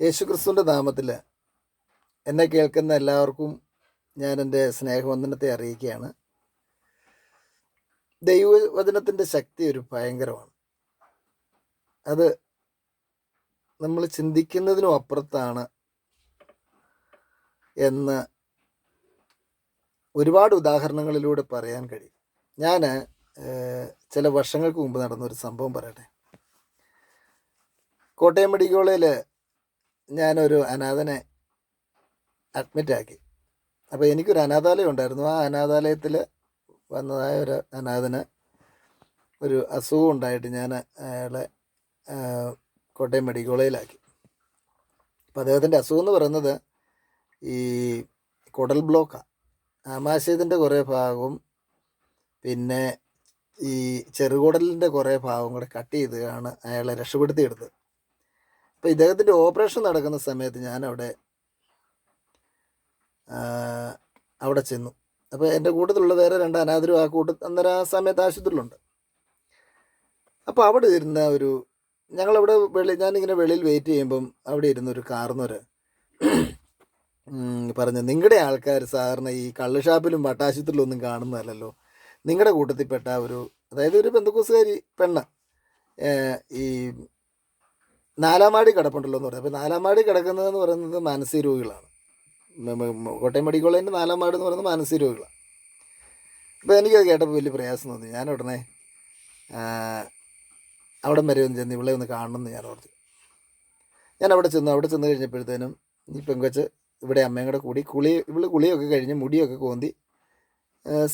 യേശുക്രിസ്തുവിന്റെ നാമത്തിൽ എന്നെ കേൾക്കുന്ന എല്ലാവർക്കും ഞാൻ എന്റെ സ്നേഹവന്ദനത്തെ അറിയിക്കുകയാണ്. ദൈവവചനത്തിന്റെ ശക്തി ഒരു ഭയങ്കരമാണ്. അത് നമ്മൾ ചിന്തിക്കുന്നതിനും അപ്പുറത്താണ് എന്ന് ഒരുപാട് ഉദാഹരണങ്ങളിലൂടെ പറയാൻ കഴിയും. ഞാൻ ചില വർഷങ്ങൾക്ക് മുമ്പ് നടന്നൊരു സംഭവം പറയട്ടെ. കോട്ടയം മെഡിക്കൽ ഞാനൊരു അനാഥനെ അഡ്മിറ്റാക്കി അപ്പോൾ എനിക്കൊരു അനാഥാലയം ഉണ്ടായിരുന്നു. ആ അനാഥാലയത്തിൽ വന്നതായ ഒരു അനാഥന് ഒരു അസുഖം ഉണ്ടായിട്ട് ഞാൻ അയാളെ കോട്ടയം മെഡിക്കൽ കോളേജിലാക്കി. അപ്പോൾ അദ്ദേഹത്തിന്റെ അസുഖം എന്ന് പറയുന്നത് ഈ കുടൽ ബ്ലോക്കാണ് ആമാശയത്തിന്റെ കുറേ ഭാഗവും പിന്നെ ഈ ചെറുകുടലിന്റെ കുറേ ഭാഗവും കൂടെ കട്ട് ചെയ്താണ് അയാളെ രക്ഷപ്പെടുത്തിയെടുത്തത്. അപ്പോൾ ഇദ്ദേഹത്തിന്റെ ഓപ്പറേഷൻ നടക്കുന്ന സമയത്ത് ഞാനവിടെ അവിടെ ചെന്നു. അപ്പോൾ എന്റെ കൂട്ടത്തിലുള്ള വേറെ രണ്ട് അനാഥരും ആ കൂട്ട അന്നേരം ആ സമയത്ത് ആശുപത്രിയിലുണ്ട്. അപ്പോൾ അവിടെ ഇരുന്ന ഒരു ഞങ്ങളവിടെ വെളി ഞാനിങ്ങനെ വെളിയിൽ വെയിറ്റ് ചെയ്യുമ്പം അവിടെ ഇരുന്ന ഒരു കാർന്നൊരു പറഞ്ഞു നിങ്ങളുടെ ആൾക്കാർ സാറിന് ഈ കള്ളുഷാപ്പിലും ഷാപ്പിലും വട്ടാശുപത്രിയിലും ഒന്നും കാണുന്നതല്ലല്ലോ. നിങ്ങളുടെ കൂട്ടത്തിൽപ്പെട്ട ഒരു അതായത് ഒരു ബന്ധുക്കൂസുകാരി പെണ്ണ് ഏഹ് ഈ നാലാമാടി കിടപ്പുണ്ടല്ലോ എന്ന് പറഞ്ഞു അപ്പോൾ നാലാമാടി കിടക്കുന്നതെന്ന് പറയുന്നത് മാനസിക രോഗികളാണ്. കോട്ടയം മെഡിക്കൽ കോളേജിന്റെ നാലാം മാട് എന്ന് പറയുന്നത് മാനസിക രോഗികളാണ്. അപ്പോൾ എനിക്കത് കേട്ടപ്പോൾ വലിയ പ്രയാസം തോന്നി. ഞാൻ ഉടനെ അവിടെ വരെ ഒന്ന് ചെന്ന് ഇവിടെ ഒന്ന് കാണണമെന്ന് ഞാൻ ഓർത്തു. ഞാൻ അവിടെ ചെന്നു. അവിടെ ചെന്ന് കഴിഞ്ഞപ്പോഴത്തേനും ഈ പെങ്കൊച്ച് ഇവിടെ അമ്മയും കൂടെ കൂടി കുളി ഇവൾ കുളിയൊക്കെ കഴിഞ്ഞ് മുടിയൊക്കെ കോന്തി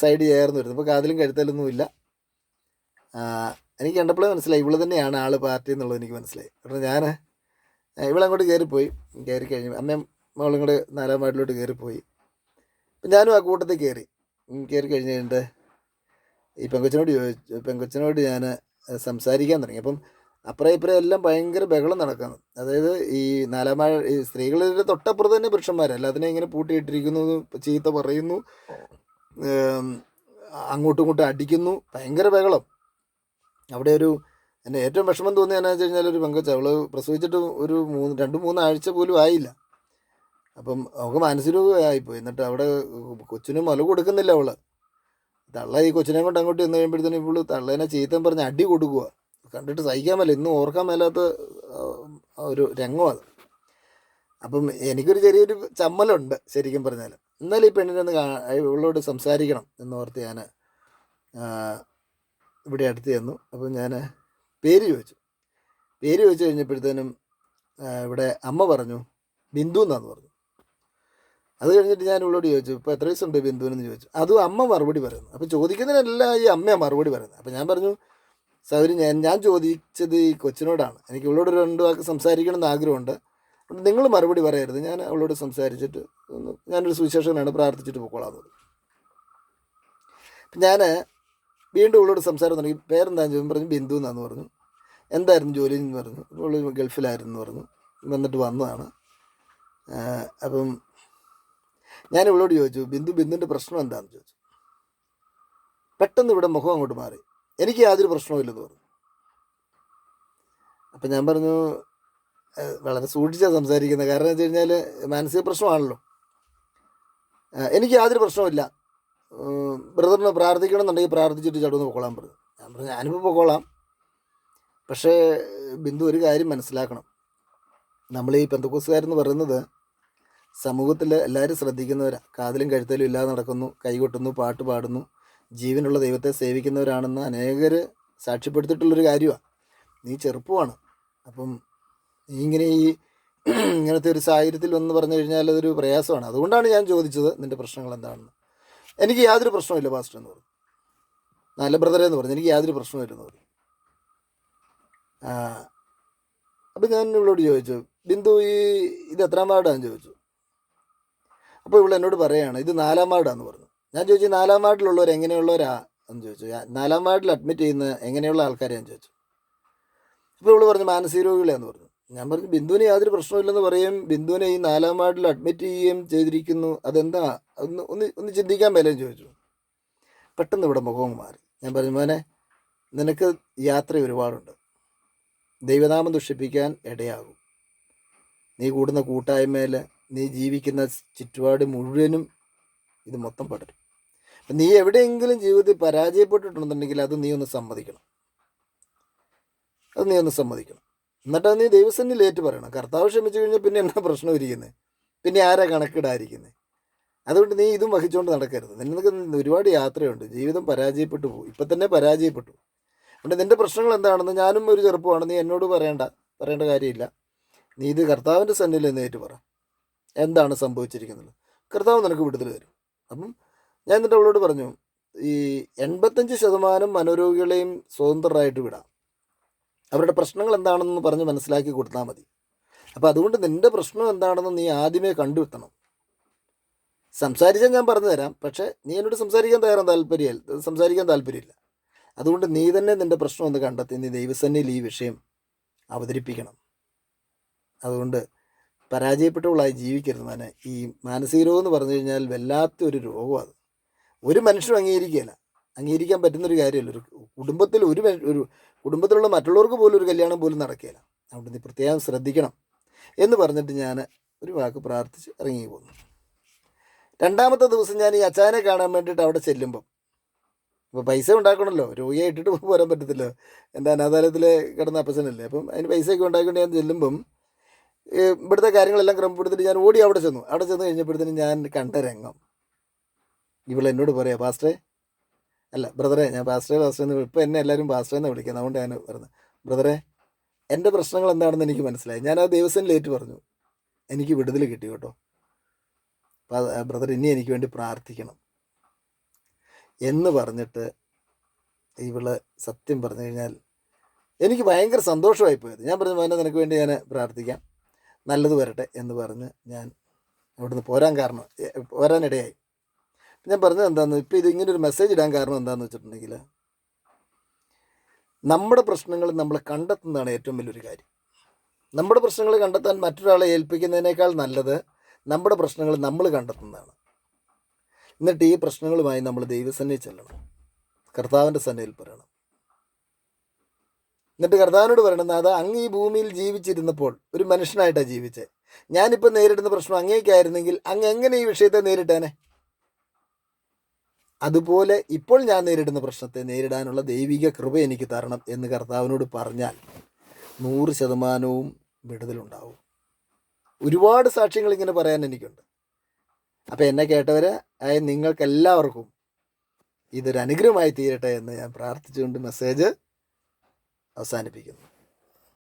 സൈഡ് ചേർന്ന് വരുന്നു അപ്പോൾ കാതിലും കഴുത്തലൊന്നും ഇല്ല. ആ, എനിക്ക് കണ്ടപ്പോഴേ മനസ്സിലായി ഇവൾ തന്നെയാണ് ആൾ പാർട്ടി എന്നുള്ളത് എനിക്ക് മനസ്സിലായി. കാരണം ഞാൻ ഇവളങ്ങോട്ട് കയറിപ്പോയി കയറി കഴിഞ്ഞു അമ്മയും മകളും കൂടെ നാലാം വാർഡിലോട്ട് കയറിപ്പോയി അപ്പം ഞാനും ആ കൂട്ടത്തിൽ കയറി കയറി കഴിഞ്ഞ് കഴിഞ്ഞിട്ട് ഈ പെങ്കൊച്ചിനോട് ചോദിച്ചു പെങ്കൊച്ചിനോട് ഞാൻ സംസാരിക്കാൻ തുടങ്ങി. അപ്പം അപ്പുറം ഇപ്പുറം എല്ലാം ഭയങ്കര ബഹളം നടക്കുന്നു. അതായത് ഈ നാലാം വാഴ ഈ സ്ത്രീകളുടെ തൊട്ടപ്പുറത്ത് തന്നെ പുരുഷന്മാരല്ല അതിനെ ഇങ്ങനെ പൂട്ടിയിട്ടിരിക്കുന്നു ചീത്ത പറയുന്നു അങ്ങോട്ടും ഇങ്ങോട്ടും അടിക്കുന്നു ഭയങ്കര ബഹളം. അവിടെ ഒരു എന്റെ ഏറ്റവും വിഷമം തോന്നിയ എന്നാ വെച്ച് കഴിഞ്ഞാൽ ഒരു പെങ്കൊച്ച അവൾ പ്രസവിച്ചിട്ട് ഒരു മൂന്ന് രണ്ട് മൂന്ന് ആഴ്ച പോലും ആയില്ല. അപ്പം അവൾക്ക് മനസ്സിലായിപ്പോയി എന്നിട്ട് അവിടെ കൊച്ചിന് മുല കൊടുക്കുന്നില്ല അവൾ തള്ള ഈ കൊച്ചിനെ കൊണ്ട് അങ്ങോട്ട് ചെന്ന് കഴിയുമ്പോഴത്തേനും ഇവൾ തള്ളേനെ ചീത്തം പറഞ്ഞ് അടി കൊടുക്കുക കണ്ടിട്ട് സഹിക്കാൻ മേല. ഇന്നും ഓർക്കാൻ മേലാത്ത ഒരു രംഗമാണ് അപ്പം എനിക്കൊരു ചെറിയൊരു ചമ്മലുണ്ട് ശരിക്കും പറഞ്ഞാൽ എന്നാലും ഈ പെണ്ണിനെ ഒന്ന് കാ ഇവളോട് സംസാരിക്കണം എന്നോർത്ത് ഞാൻ ഇവിടെ അടുത്ത് ചെന്നു. അപ്പം ഞാൻ പേര് ചോദിച്ചു. പേര് ചോദിച്ചു കഴിഞ്ഞപ്പോഴത്തേനും ഇവിടെ അമ്മ പറഞ്ഞു ബിന്ദു എന്നാന്ന് പറഞ്ഞു. അത് കഴിഞ്ഞിട്ട് ഞാൻ ഇവളോട് ചോദിച്ചു ഇപ്പോൾ എത്ര ബിന്ദു ബിന്ദുവിനെന്ന് ചോദിച്ചു? അതും അമ്മ മറുപടി പറയുന്നു. അപ്പോൾ ചോദിക്കുന്നതിനെല്ലാം ഈ അമ്മയാണ് മറുപടി പറയുന്നത്. അപ്പോൾ ഞാൻ പറഞ്ഞു സൗരി ഞാൻ ഞാൻ ചോദിച്ചത് ഈ കൊച്ചിനോടാണ്. എനിക്ക് ഇവളോട് രണ്ട് വാക്ക് സംസാരിക്കണം എന്ന് ആഗ്രഹമുണ്ട്. നിങ്ങൾ മറുപടി പറയരുത്. ഞാൻ അവളോട് സംസാരിച്ചിട്ട് ഞാനൊരു സുവിശേഷനാണ് പ്രാർത്ഥിച്ചിട്ട് പറഞ്ഞു. ഞാൻ വീണ്ടും ഉള്ളോട് സംസാരം തുടങ്ങി. പേരെന്താന്ന് ചോദിച്ചു പറഞ്ഞു ബിന്ദു എന്നാന്ന് പറഞ്ഞു. എന്തായിരുന്നു ജോലി എന്ന് പറഞ്ഞു. ഇവൾ ഗൾഫിലായിരുന്നു പറഞ്ഞു. വന്നിട്ട് വന്നതാണ്. അപ്പം ഞാൻ ഇവളോട് ചോദിച്ചു ബിന്ദു ബിന്ദുവിന്റെ പ്രശ്നം എന്താണെന്ന് ചോദിച്ചു. പെട്ടെന്ന് ഇവിടെ മുഖം അങ്ങോട്ട് മാറി. എനിക്ക് യാതൊരു പ്രശ്നവുമില്ലെന്ന് പറഞ്ഞു. അപ്പം ഞാൻ പറഞ്ഞു വളരെ സൂക്ഷിച്ചാണ് സംസാരിക്കുന്നത്. കാരണം എന്ന് വെച്ച് കഴിഞ്ഞാൽ മാനസിക പ്രശ്നമാണല്ലോ. എനിക്ക് യാതൊരു പ്രശ്നവുമില്ല ബ്രദറിന് പ്രാർത്ഥിക്കണം എന്നുണ്ടെങ്കിൽ പ്രാർത്ഥിച്ചിട്ട് ചടുന്ന് പൊക്കോളാൻ പറഞ്ഞു. ഞാൻ പറഞ്ഞു ഞാനിപ്പോൾ പൊക്കോളാം. പക്ഷേ ബിന്ദു ഒരു കാര്യം മനസ്സിലാക്കണം. നമ്മൾ ഈ പെന്തക്കോസുകാരെന്ന് പറയുന്നത് സമൂഹത്തിൽ എല്ലാവരും ശ്രദ്ധിക്കുന്നവരാണ് കാതിലും കഴുത്തലും ഇല്ലാതെ നടക്കുന്നു കൈകൊട്ടുന്നു പാട്ട് പാടുന്നു ജീവനുള്ള ദൈവത്തെ സേവിക്കുന്നവരാണെന്ന് അനേകർ സാക്ഷ്യപ്പെടുത്തിയിട്ടുള്ളൊരു കാര്യമാണ് നീ ചെറുപ്പമാണ്. അപ്പം നീ ഇങ്ങനെ ഈ ഇങ്ങനത്തെ ഒരു സാഹചര്യത്തിൽ വന്ന് പറഞ്ഞു കഴിഞ്ഞാൽ അതൊരു പ്രയാസമാണ്. അതുകൊണ്ടാണ് ഞാൻ ചോദിച്ചത് നിന്റെ പ്രശ്നങ്ങൾ എന്താണെന്ന്. എനിക്ക് യാതൊരു പ്രശ്നമില്ല പാസ്റ്റർ എന്ന് പറഞ്ഞു. നല്ല ബ്രദറെ എന്ന് പറഞ്ഞു. എനിക്ക് യാതൊരു പ്രശ്നമില്ലെന്ന് പറഞ്ഞു. അപ്പം ഞാൻ ഇവളോട് ചോദിച്ചു ബിന്ദു ഈ ഇത് എത്രാം വാർഡാന്ന് ചോദിച്ചു? അപ്പോൾ ഇവൾ എന്നോട് പറയാണ് ഇത് നാലാം വാർഡാന്ന് പറഞ്ഞു. ഞാൻ ചോദിച്ചു നാലാം വാർഡിലുള്ളവർ എങ്ങനെയുള്ളവരാ? എന്ന് ചോദിച്ചു. നാലാം വാർഡിൽ അഡ്മിറ്റ് ചെയ്യുന്ന എങ്ങനെയുള്ള ആൾക്കാരെയാന്ന് ചോദിച്ചു. അപ്പോൾ ഇവൾ പറഞ്ഞു മാനസിക രോഗികളെന്ന് പറഞ്ഞു. ഞാൻ പറഞ്ഞു ബിന്ദുവിന് യാതൊരു പ്രശ്നമില്ലെന്ന് പറയും. ബിന്ദുവിനെ ഈ നാലാം വാർഡിൽ അഡ്മിറ്റ് ചെയ്യുകയും ചെയ്തിരിക്കുന്നു. അതെന്താ? ഒന്ന് ഒന്ന് ഒന്ന് ചിന്തിക്കാൻ മേലേന്ന് ചോദിച്ചു. പെട്ടെന്ന് ഇവിടെ മുഖം മാറി. ഞാൻ പറഞ്ഞു മോനെ നിനക്ക് യാത്ര ഒരുപാടുണ്ട്. ദൈവനാമം ദുഷിപ്പിക്കാൻ ഇടയാകും. നീ കൂടുന്ന കൂട്ടായ്മയിൽ നീ ജീവിക്കുന്ന ചുറ്റുപാട് മുഴുവനും ഇത് മൊത്തം പടരും. നീ എവിടെയെങ്കിലും ജീവിതത്തിൽ പരാജയപ്പെട്ടിട്ടുണ്ടെന്നുണ്ടെങ്കിൽ അത് നീ ഒന്ന് സമ്മതിക്കണം. അത് നീ ഒന്ന് സമ്മതിക്കണം. എന്നിട്ട് നീ ദൈവസന്നി ലേറ്റ് പറയണം. കർത്താവ് ക്ഷമിച്ചു കഴിഞ്ഞാൽ പിന്നെ എന്നാ പ്രശ്നം ഇരിക്കുന്നത് പിന്നെ ആരാ കണക്കിടാതിരിക്കുന്നത് അതുകൊണ്ട് നീ ഇതും വഹിച്ചുകൊണ്ട് നടക്കരുത്. നിനക്ക് ഒരുപാട് യാത്രയുണ്ട്. ജീവിതം പരാജയപ്പെട്ടു പോകും ഇപ്പം തന്നെ പരാജയപ്പെട്ടു. അതുകൊണ്ട് നിന്റെ പ്രശ്നങ്ങൾ എന്താണെന്ന് ഞാനും ഒരു ചെറുപ്പമാണ്. നീ എന്നോട് പറയേണ്ട. പറയേണ്ട കാര്യമില്ല. നീ ഇത് കർത്താവിന്റെ സന്നിധിയിൽ ഏറ്റു പറ. എന്താണ് സംഭവിച്ചിരിക്കുന്നത്? കർത്താവ് നിനക്ക് വിടുതൽ തരും. അപ്പം ഞാൻ എന്നിട്ട് അവളോട് പറഞ്ഞു ഈ എൺപത്തഞ്ച് ശതമാനം മനോരോഗികളെയും സ്വതന്ത്രരായിട്ട് വിടാം. അവരുടെ പ്രശ്നങ്ങൾ എന്താണെന്ന് പറഞ്ഞ് മനസ്സിലാക്കി കൊടുത്താൽ മതി. അപ്പോൾ അതുകൊണ്ട് നിന്റെ പ്രശ്നം എന്താണെന്ന് നീ ആദ്യമേ കണ്ടുവെത്തണം സംസാരിച്ചാൽ ഞാൻ പറഞ്ഞു തരാം. പക്ഷേ നീ എന്നോട് സംസാരിക്കാൻ തയ്യാറാൻ താല്പര്യമില്ല. സംസാരിക്കാൻ താല്പര്യമില്ല. അതുകൊണ്ട് നീ തന്നെ നിന്റെ പ്രശ്നം ഒന്ന് കണ്ടെത്തി. നീ ദൈവസന്നിൽ ഈ വിഷയം അവതരിപ്പിക്കണം. അതുകൊണ്ട് പരാജയപ്പെട്ടവളായി ജീവിക്കരുത് മാനെ. ഈ മാനസിക രോഗം എന്ന് പറഞ്ഞു കഴിഞ്ഞാൽ വല്ലാത്തൊരു രോഗമാണ് അത്. ഒരു മനുഷ്യനും അംഗീകരിക്കുകയില്ല. അംഗീകരിക്കാൻ പറ്റുന്നൊരു കാര്യമല്ല. ഒരു കുടുംബത്തിൽ ഒരു ഒരു കുടുംബത്തിലുള്ള മറ്റുള്ളവർക്ക് പോലും ഒരു കല്യാണം പോലും നടക്കില്ല അതുകൊണ്ട് നീ പ്രത്യേകം ശ്രദ്ധിക്കണം എന്ന് പറഞ്ഞിട്ട് ഞാൻ ഒരു വാക്ക് പ്രാർത്ഥിച്ച് ഇറങ്ങി പോന്നു. രണ്ടാമത്തെ ദിവസം ഞാൻ ഈ അച്ചാനെ കാണാൻ വേണ്ടിയിട്ട് അവിടെ ചെല്ലുമ്പം അപ്പോൾ പൈസ ഉണ്ടാക്കണമല്ലോ രോഗിയെ ഇട്ടിട്ട് പോരാൻ പറ്റത്തില്ല. എന്റെ അനാഥാലയത്തിൽ കിടന്ന അപ്പച്ചനല്ലേ? അപ്പം അതിന് പൈസയൊക്കെ ഉണ്ടാക്കിക്കൊണ്ട് ഞാൻ ചെല്ലുമ്പം ഇവിടുത്തെ കാര്യങ്ങളെല്ലാം ക്രമപ്പെടുത്തിട്ട് ഞാൻ ഓടി അവിടെ ചെന്നു. അവിടെ ചെന്ന് കഴിഞ്ഞപ്പോഴത്തേനും ഞാൻ കണ്ട രംഗം. ഇവൾ എന്നോട് പറയാ പാസ്റ്ററെ അല്ല ബ്രദറെ ഞാൻ പാസ്റ്ററെ പാസ്റ്ററെ എന്ന് ഇപ്പം എന്നെ എല്ലാവരും പാസ്റ്റർ എന്ന് വിളിക്കുന്നത്? അതുകൊണ്ട് ഞാൻ പറഞ്ഞു ബ്രദറെ എന്റെ പ്രശ്നങ്ങൾ എന്താണെന്ന് എനിക്ക് മനസ്സിലായി. ഞാൻ ആ ദിവസം ലേറ്റ് പറഞ്ഞു. എനിക്ക് വിടുതൽ കിട്ടി കേട്ടോ. ബ്രദർ ഇനി എനിക്ക് വേണ്ടി പ്രാർത്ഥിക്കണം. എന്ന് പറഞ്ഞിട്ട് ഇവൾ സത്യം പറഞ്ഞു കഴിഞ്ഞാൽ എനിക്ക് ഭയങ്കര സന്തോഷമായി പോയത്. ഞാൻ പറഞ്ഞു മോനെ നിനക്ക് വേണ്ടി ഞാൻ പ്രാർത്ഥിക്കാം. നല്ലത് വരട്ടെ എന്ന് പറഞ്ഞ് ഞാൻ അവിടുന്ന് പോരാൻ കാരണം പോരാനിടയായി ഞാൻ പറഞ്ഞത് എന്താണെന്ന് ഇപ്പോൾ ഇത് ഇങ്ങനെ ഒരു മെസ്സേജ് ഇടാൻ കാരണം എന്താണെന്ന് വെച്ചിട്ടുണ്ടെങ്കിൽ നമ്മുടെ പ്രശ്നങ്ങൾ നമ്മൾ കണ്ടെത്തുന്നതാണ് ഏറ്റവും വലിയൊരു കാര്യം. നമ്മുടെ പ്രശ്നങ്ങൾ കണ്ടെത്താൻ മറ്റൊരാളെ ഏൽപ്പിക്കുന്നതിനേക്കാൾ നല്ലത് നമ്മുടെ പ്രശ്നങ്ങൾ നമ്മൾ കണ്ടെത്തുന്നതാണ്. എന്നിട്ട് ഈ പ്രശ്നങ്ങളുമായി നമ്മൾ ദൈവസന്നിധി ചെല്ലണം. കർത്താവിന്റെ സന്നിധിയിൽ പറയണം. എന്നിട്ട് കർത്താവിനോട് പറയണം അത് അങ്ങ് ഈ ഭൂമിയിൽ ജീവിച്ചിരുന്നപ്പോൾ ഒരു മനുഷ്യനായിട്ടാണ് ജീവിച്ചത് ഞാനിപ്പോൾ നേരിടുന്ന പ്രശ്നം അങ്ങേക്കായിരുന്നെങ്കിൽ അങ്ങ് എങ്ങനെ ഈ വിഷയത്തെ നേരിട്ടേനെ? അതുപോലെ ഇപ്പോൾ ഞാൻ നേരിടുന്ന പ്രശ്നത്തെ നേരിടാനുള്ള ദൈവിക കൃപ എനിക്ക് തരണം എന്ന് കർത്താവിനോട് പറഞ്ഞാൽ നൂറ് ശതമാനവും വിടുതലുണ്ടാവും. ഒരുപാട് സാക്ഷ്യങ്ങൾ ഇങ്ങനെ പറയാൻ എനിക്കുണ്ട്. അപ്പം എന്നെ കേട്ടവർ ആയ നിങ്ങൾക്കെല്ലാവർക്കും ഇതൊരു അനുഗ്രഹമായി തീരട്ടെ എന്ന് ഞാൻ പ്രാർത്ഥിച്ചുകൊണ്ട് മെസ്സേജ് അവസാനിപ്പിക്കുന്നു.